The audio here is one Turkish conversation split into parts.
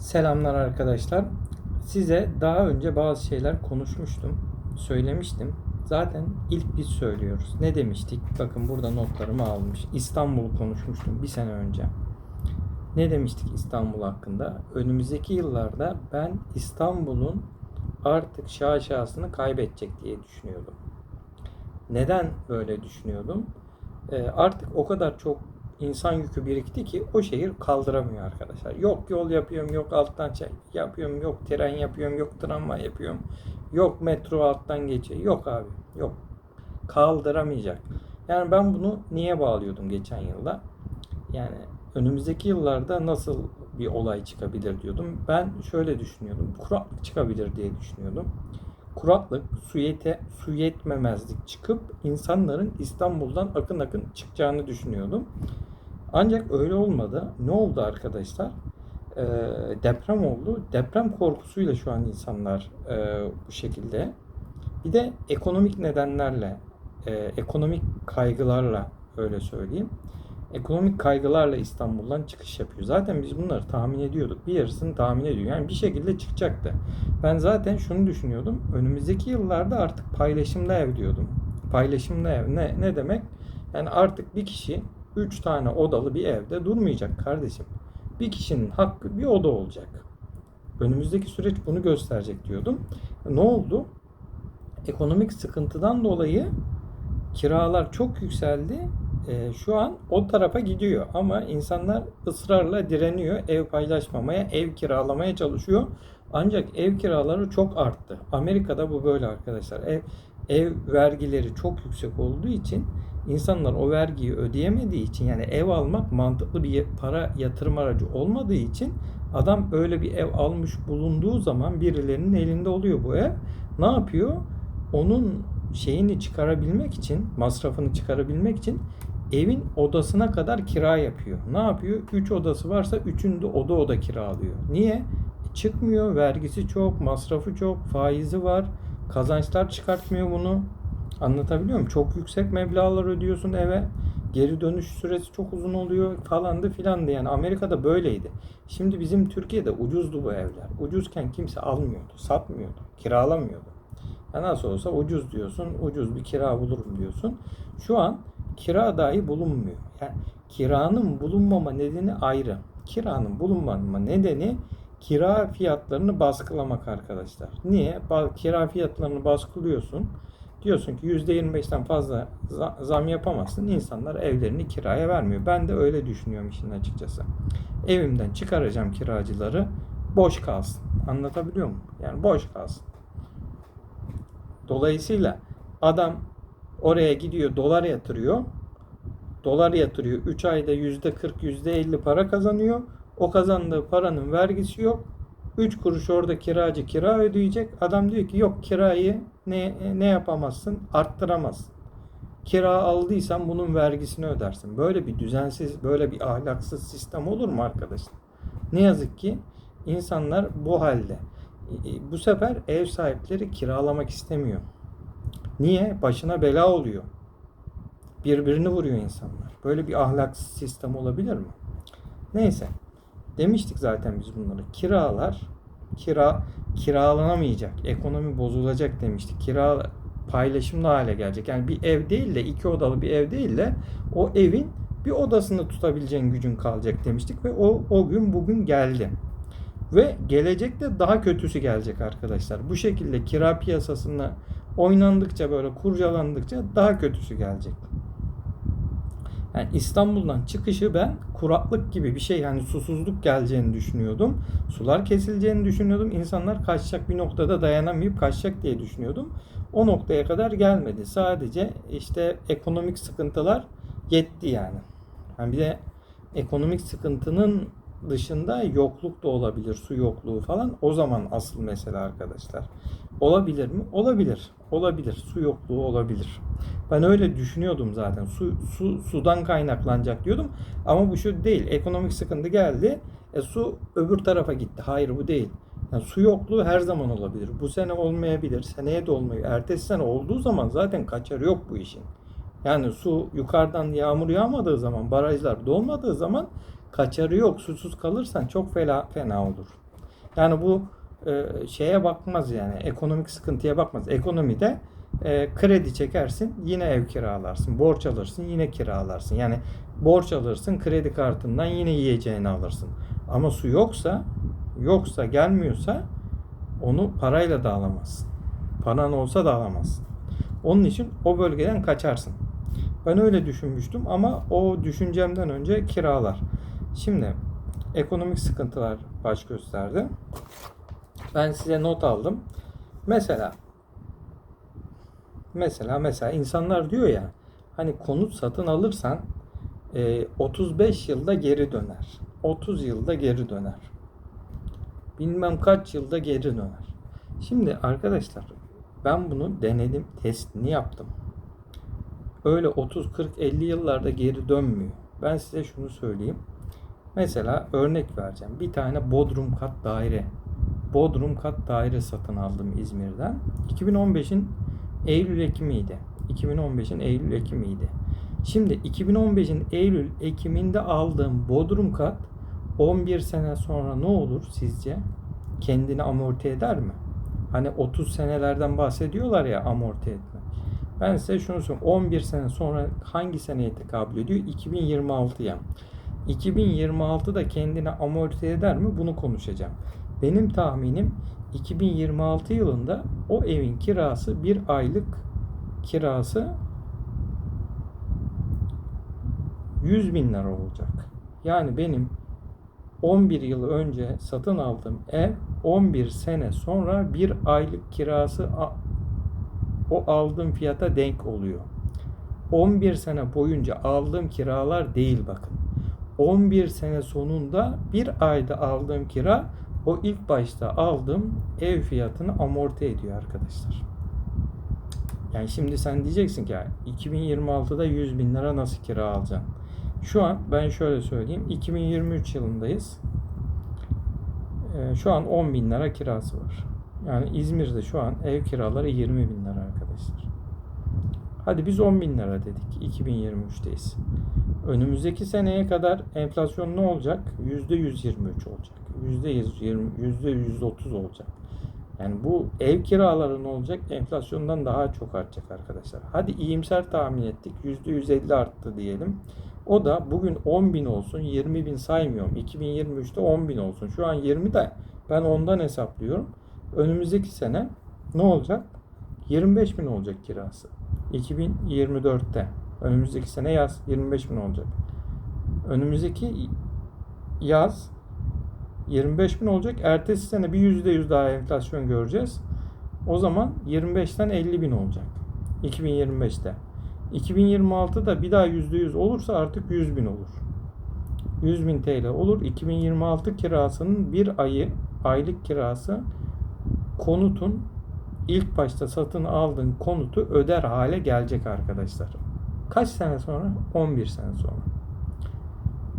Selamlar arkadaşlar. Size daha önce bazı şeyler konuşmuştum, söylemiştim. Zaten ilk biz söylüyoruz. Ne demiştik? Bakın burada notlarımı almış. İstanbul'u konuşmuştum bir sene önce. Ne demiştik İstanbul hakkında? Önümüzdeki yıllarda ben İstanbul'un artık şaşasını kaybedecek diye düşünüyordum. Neden böyle düşünüyordum? Ee, artık o kadar çok insan yükü birikti ki o şehir kaldıramıyor arkadaşlar. Yok yol yapıyorum, yok alttan çay yapıyorum, yok tren yapıyorum, yok tramvay yapıyorum, yok metro alttan geçiyor. Yok abi, yok. Kaldıramayacak. Yani ben bunu niye bağlıyordum geçen yılda? Yani önümüzdeki yıllarda nasıl bir olay çıkabilir diyordum. Ben şöyle düşünüyordum. Kuraklık çıkabilir diye düşünüyordum. Kuraklık, su, yete, su yetmemezlik çıkıp insanların İstanbul'dan akın akın çıkacağını düşünüyordum. Ancak öyle olmadı. Ne oldu arkadaşlar? Ee, deprem oldu. Deprem korkusuyla şu an insanlar e, bu şekilde. Bir de ekonomik nedenlerle, e, ekonomik kaygılarla öyle söyleyeyim. Ekonomik kaygılarla İstanbul'dan çıkış yapıyor. Zaten biz bunları tahmin ediyorduk. Bir yarısını tahmin ediyor. Yani bir şekilde çıkacaktı. Ben zaten şunu düşünüyordum. Önümüzdeki yıllarda artık paylaşımlı ev diyordum. Paylaşımlı ev ne, ne demek? Yani artık bir kişi 3 tane odalı bir evde durmayacak kardeşim. Bir kişinin hakkı bir oda olacak. Önümüzdeki süreç bunu gösterecek diyordum. Ne oldu? Ekonomik sıkıntıdan dolayı kiralar çok yükseldi. Ee, şu an o tarafa gidiyor ama insanlar ısrarla direniyor ev paylaşmamaya, ev kiralamaya çalışıyor. Ancak ev kiraları çok arttı. Amerika'da bu böyle arkadaşlar. Ev ev vergileri çok yüksek olduğu için insanlar o vergiyi ödeyemediği için yani ev almak mantıklı bir para yatırım aracı olmadığı için adam öyle bir ev almış bulunduğu zaman birilerinin elinde oluyor bu ev. Ne yapıyor? Onun şeyini çıkarabilmek için, masrafını çıkarabilmek için evin odasına kadar kira yapıyor. Ne yapıyor? 3 odası varsa 3'ünü de oda oda kiralıyor. Niye? Çıkmıyor, vergisi çok, masrafı çok, faizi var, kazançlar çıkartmıyor bunu. Anlatabiliyor muyum? Çok yüksek meblağlar ödüyorsun eve. Geri dönüş süresi çok uzun oluyor falandı filandı yani Amerika'da böyleydi. Şimdi bizim Türkiye'de ucuzdu bu evler. Ucuzken kimse almıyordu, satmıyordu, kiralamıyordu. Ya nasıl olsa ucuz diyorsun, ucuz bir kira bulurum diyorsun. Şu an kira dahi bulunmuyor. Yani kiranın bulunmama nedeni ayrı. Kiranın bulunmama nedeni kira fiyatlarını baskılamak arkadaşlar. Niye? Kira fiyatlarını baskılıyorsun. Diyorsun ki %25'ten fazla zam yapamazsın. İnsanlar evlerini kiraya vermiyor. Ben de öyle düşünüyorum işin açıkçası. Evimden çıkaracağım kiracıları boş kalsın. Anlatabiliyor muyum? Yani boş kalsın. Dolayısıyla adam oraya gidiyor dolar yatırıyor. Dolar yatırıyor. 3 ayda %40 %50 para kazanıyor. O kazandığı paranın vergisi yok. 3 kuruş orada kiracı kira ödeyecek. Adam diyor ki yok kirayı ne, ne yapamazsın? Arttıramazsın. Kira aldıysan bunun vergisini ödersin. Böyle bir düzensiz, böyle bir ahlaksız sistem olur mu arkadaşlar? Ne yazık ki insanlar bu halde. Bu sefer ev sahipleri kiralamak istemiyor. Niye? Başına bela oluyor. Birbirini vuruyor insanlar. Böyle bir ahlaksız sistem olabilir mi? Neyse. Demiştik zaten biz bunları. Kiralar kira kiralanamayacak. Ekonomi bozulacak demiştik. Kira paylaşımlı hale gelecek. Yani bir ev değil de iki odalı bir ev değil de o evin bir odasını tutabileceğin gücün kalacak demiştik ve o o gün bugün geldi. Ve gelecekte daha kötüsü gelecek arkadaşlar. Bu şekilde kira piyasasında oynandıkça böyle kurcalandıkça daha kötüsü gelecek. Yani İstanbul'dan çıkışı ben kuraklık gibi bir şey yani susuzluk geleceğini düşünüyordum. Sular kesileceğini düşünüyordum. İnsanlar kaçacak bir noktada dayanamayıp kaçacak diye düşünüyordum. O noktaya kadar gelmedi. Sadece işte ekonomik sıkıntılar yetti yani. yani bir de ekonomik sıkıntının dışında yokluk da olabilir. Su yokluğu falan. O zaman asıl mesele arkadaşlar. Olabilir mi? Olabilir. Olabilir. Su yokluğu olabilir. Ben öyle düşünüyordum zaten. Su, su sudan kaynaklanacak diyordum. Ama bu şu değil. Ekonomik sıkıntı geldi. E, su öbür tarafa gitti. Hayır bu değil. Yani su yokluğu her zaman olabilir. Bu sene olmayabilir. Seneye de olmuyor. Ertesi sene olduğu zaman zaten kaçarı yok bu işin. Yani su yukarıdan yağmur yağmadığı zaman, barajlar dolmadığı zaman kaçarı yok. Susuz kalırsan çok fena, fena olur. Yani bu e, şeye bakmaz yani ekonomik sıkıntıya bakmaz. Ekonomide e, kredi çekersin yine ev kiralarsın. Borç alırsın yine kiralarsın. Yani borç alırsın kredi kartından yine yiyeceğini alırsın. Ama su yoksa yoksa gelmiyorsa onu parayla da alamazsın. Paran olsa da alamazsın. Onun için o bölgeden kaçarsın. Ben öyle düşünmüştüm ama o düşüncemden önce kiralar. Şimdi ekonomik sıkıntılar baş gösterdi. Ben size not aldım. Mesela mesela mesela insanlar diyor ya hani konut satın alırsan e, 35 yılda geri döner. 30 yılda geri döner. Bilmem kaç yılda geri döner. Şimdi arkadaşlar ben bunu denedim, testini yaptım. Öyle 30 40 50 yıllarda geri dönmüyor. Ben size şunu söyleyeyim. Mesela örnek vereceğim. Bir tane Bodrum kat daire. Bodrum kat daire satın aldım İzmir'den. 2015'in Eylül Ekim'iydi. 2015'in Eylül Ekim'iydi. Şimdi 2015'in Eylül Ekim'inde aldığım Bodrum kat 11 sene sonra ne olur sizce? Kendini amorti eder mi? Hani 30 senelerden bahsediyorlar ya amorti etme. Ben size şunu söyleyeyim. 11 sene sonra hangi seneye tekabül ediyor? 2026'ya. 2026'da kendini amorti eder mi? Bunu konuşacağım. Benim tahminim 2026 yılında o evin kirası bir aylık kirası 100 bin lira olacak. Yani benim 11 yıl önce satın aldığım ev 11 sene sonra bir aylık kirası o aldığım fiyata denk oluyor. 11 sene boyunca aldığım kiralar değil bakın. 11 sene sonunda bir ayda aldığım kira o ilk başta aldığım ev fiyatını amorti ediyor arkadaşlar. Yani şimdi sen diyeceksin ki "Ya 2026'da 100 bin lira nasıl kira alacaksın? Şu an ben şöyle söyleyeyim. 2023 yılındayız. Ee, şu an 10 bin lira kirası var. Yani İzmir'de şu an ev kiraları 20 bin lira arkadaşlar. Hadi biz 10 bin lira dedik. 2023'teyiz. Önümüzdeki seneye kadar enflasyon ne olacak? %123 olacak. %120, %130 olacak. Yani bu ev kiraları ne olacak? Enflasyondan daha çok artacak arkadaşlar. Hadi iyimser tahmin ettik. %150 arttı diyelim. O da bugün 10 bin olsun, 20 bin saymıyorum. 2023'te 10 bin olsun. Şu an 20 de ben ondan hesaplıyorum. Önümüzdeki sene ne olacak? 25 bin olacak kirası. 2024'te. Önümüzdeki sene yaz 25 bin olacak. Önümüzdeki yaz 25 bin olacak. Ertesi sene bir %100 daha enflasyon göreceğiz. O zaman 25'ten 50 bin olacak. 2025'te. 2026'da bir daha %100 olursa artık 100 bin olur. 100 bin TL olur. 2026 kirasının bir ayı aylık kirası konutun ilk başta satın aldığın konutu öder hale gelecek arkadaşlar. Kaç sene sonra? 11 sene sonra.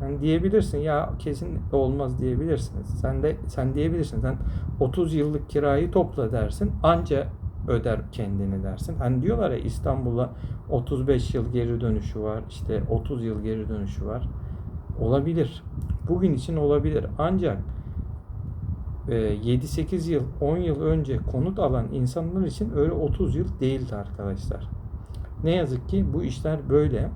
Yani diyebilirsin ya kesin olmaz diyebilirsiniz. Sen de sen diyebilirsin. Sen 30 yıllık kirayı topla dersin. Anca öder kendini dersin. Hani diyorlar ya İstanbul'a 35 yıl geri dönüşü var. işte 30 yıl geri dönüşü var. Olabilir. Bugün için olabilir. Ancak 7-8 yıl, 10 yıl önce konut alan insanlar için öyle 30 yıl değildi arkadaşlar. Ne yazık ki bu işler böyle.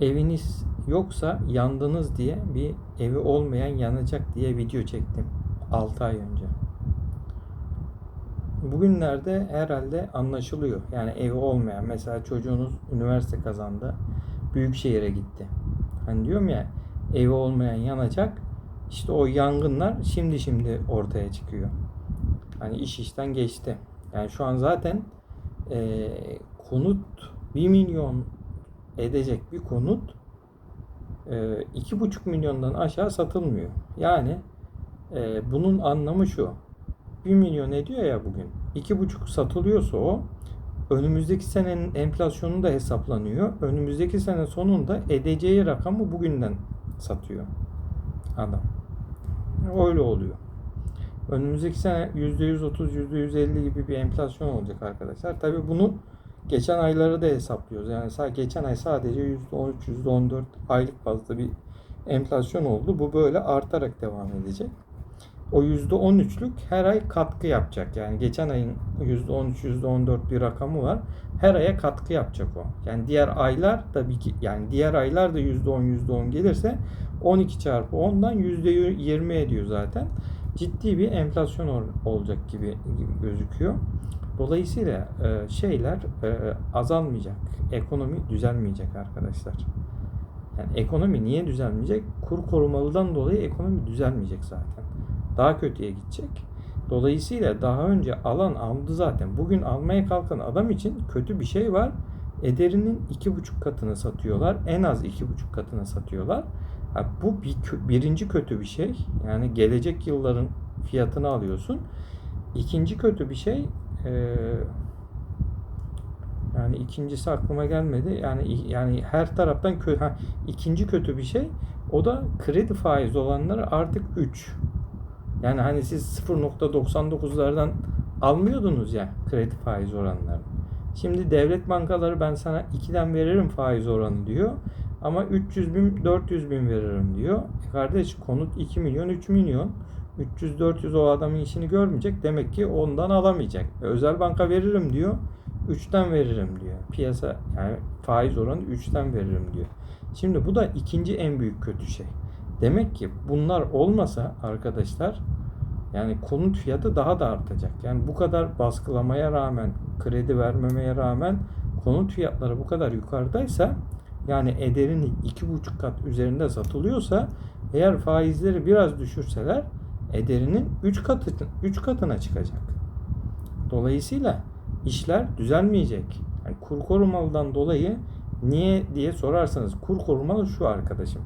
Eviniz yoksa yandınız diye bir evi olmayan yanacak diye video çektim 6 ay önce. Bugünlerde herhalde anlaşılıyor. Yani evi olmayan mesela çocuğunuz üniversite kazandı. Büyük şehire gitti. Hani diyorum ya evi olmayan yanacak. İşte o yangınlar şimdi şimdi ortaya çıkıyor. Hani iş işten geçti. Yani şu an zaten e, konut 1 milyon edecek bir konut e, iki buçuk milyondan aşağı satılmıyor. Yani e, bunun anlamı şu. 1 milyon ediyor ya bugün. iki buçuk satılıyorsa o önümüzdeki senenin enflasyonu da hesaplanıyor. Önümüzdeki sene sonunda edeceği rakamı bugünden satıyor adam. Öyle oluyor. Önümüzdeki sene %130, %150 gibi bir enflasyon olacak arkadaşlar. Tabi bunu geçen ayları da hesaplıyoruz. Yani sadece geçen ay sadece %13, %14 aylık bazda bir enflasyon oldu. Bu böyle artarak devam edecek. o %13'lük her ay katkı yapacak. Yani geçen ayın %13, %14 bir rakamı var. Her aya katkı yapacak o. Yani diğer aylar tabii ki yani diğer aylar da %10, %10 gelirse 12 çarpı 10'dan %20 ediyor zaten. Ciddi bir enflasyon ol- olacak gibi gözüküyor. Dolayısıyla e, şeyler e, azalmayacak. Ekonomi düzelmeyecek arkadaşlar. Yani ekonomi niye düzelmeyecek? Kur korumalıdan dolayı ekonomi düzelmeyecek zaten. Daha kötüye gidecek. Dolayısıyla daha önce alan aldı zaten. Bugün almaya kalkan adam için kötü bir şey var. Ederinin iki buçuk katını satıyorlar. En az iki buçuk katını satıyorlar. Ha, bu bir, birinci kötü bir şey. Yani gelecek yılların fiyatını alıyorsun. İkinci kötü bir şey eee yani ikincisi aklıma gelmedi. Yani yani her taraftan kö ha, ikinci kötü bir şey. O da kredi faiz olanları artık 3. Yani hani siz 0.99'lardan almıyordunuz ya kredi faiz oranlarını. Şimdi devlet bankaları ben sana 2'den veririm faiz oranı diyor. Ama 300 bin 400 bin veririm diyor. E kardeş konut 2 milyon 3 milyon. 300-400 o adamın işini görmeyecek. Demek ki ondan alamayacak. E, özel banka veririm diyor. 3'ten veririm diyor. Piyasa yani faiz oranı 3'ten veririm diyor. Şimdi bu da ikinci en büyük kötü şey. Demek ki bunlar olmasa arkadaşlar yani konut fiyatı daha da artacak. Yani bu kadar baskılamaya rağmen, kredi vermemeye rağmen konut fiyatları bu kadar yukarıdaysa yani ederin iki buçuk kat üzerinde satılıyorsa eğer faizleri biraz düşürseler ederinin 3 katı 3 katına çıkacak. Dolayısıyla işler düzelmeyecek. Yani kur korumalıdan dolayı niye diye sorarsanız kur korumalı şu arkadaşım.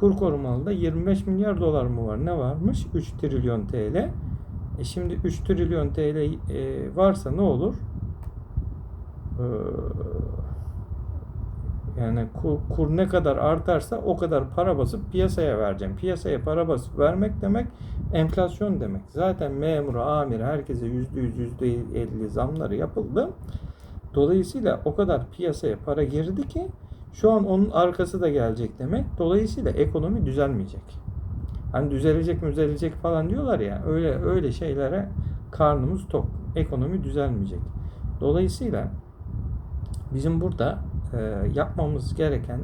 Kur korumalıda 25 milyar dolar mı var? Ne varmış? 3 trilyon TL. E şimdi 3 trilyon TL e, varsa ne olur? Ee, yani kur, kur ne kadar artarsa o kadar para basıp piyasaya vereceğim. Piyasaya para basıp vermek demek enflasyon demek. Zaten memur, amir herkese %100, %50 zamları yapıldı. Dolayısıyla o kadar piyasaya para girdi ki şu an onun arkası da gelecek demek. Dolayısıyla ekonomi düzelmeyecek. Hani düzelecek mi düzelecek falan diyorlar ya öyle öyle şeylere karnımız tok. Ekonomi düzelmeyecek. Dolayısıyla bizim burada e, yapmamız gereken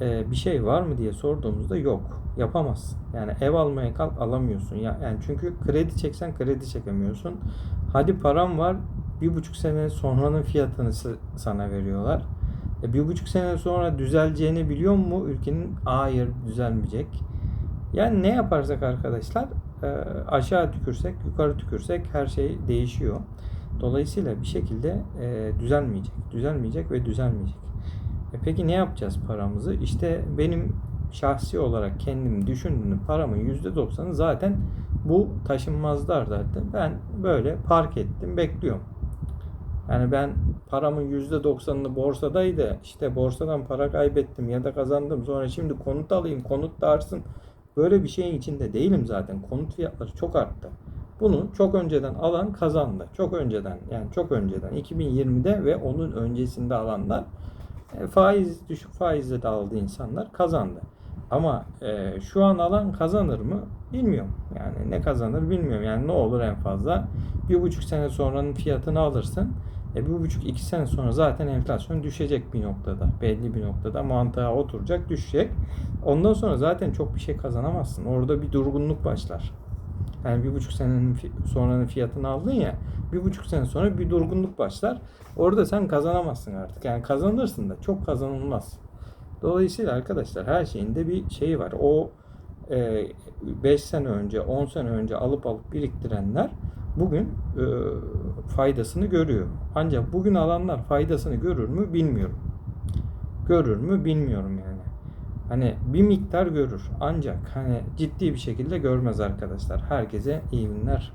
e, bir şey var mı diye sorduğumuzda yok. Yapamazsın. Yani ev almaya kalk alamıyorsun. Ya, yani çünkü kredi çeksen kredi çekemiyorsun. Hadi param var bir buçuk sene sonranın fiyatını sana veriyorlar. E, bir buçuk sene sonra düzeleceğini biliyor mu ülkenin? Hayır düzelmeyecek. Yani ne yaparsak arkadaşlar e, aşağı tükürsek yukarı tükürsek her şey değişiyor. Dolayısıyla bir şekilde e, düzelmeyecek, düzelmeyecek ve düzelmeyecek. E peki ne yapacağız paramızı? İşte benim şahsi olarak kendim düşündüğüm paramın %90'ı zaten bu taşınmazlardaydı. Ben böyle park ettim, bekliyorum. Yani ben paramın %90'ını borsadaydı. İşte borsadan para kaybettim ya da kazandım. Sonra şimdi konut alayım, konut da artsın. Böyle bir şeyin içinde değilim zaten. Konut fiyatları çok arttı. Bunu çok önceden alan kazandı. Çok önceden yani çok önceden 2020'de ve onun öncesinde alanlar e, faiz düşük faizle de aldı insanlar kazandı. Ama e, şu an alan kazanır mı bilmiyorum. Yani ne kazanır bilmiyorum. Yani ne olur en fazla bir buçuk sene sonranın fiyatını alırsın. E, bir buçuk iki sene sonra zaten enflasyon düşecek bir noktada. Belli bir noktada mantığa oturacak düşecek. Ondan sonra zaten çok bir şey kazanamazsın. Orada bir durgunluk başlar. Yani bir buçuk senenin sonranın fiyatını aldın ya bir buçuk sene sonra bir durgunluk başlar. Orada sen kazanamazsın artık. Yani kazanırsın da çok kazanılmaz. Dolayısıyla arkadaşlar her şeyin de bir şeyi var. O 5 sene önce 10 sene önce alıp alıp biriktirenler bugün e, faydasını görüyor. Ancak bugün alanlar faydasını görür mü bilmiyorum. Görür mü bilmiyorum yani. Hani bir miktar görür. Ancak hani ciddi bir şekilde görmez arkadaşlar. Herkese iyi günler.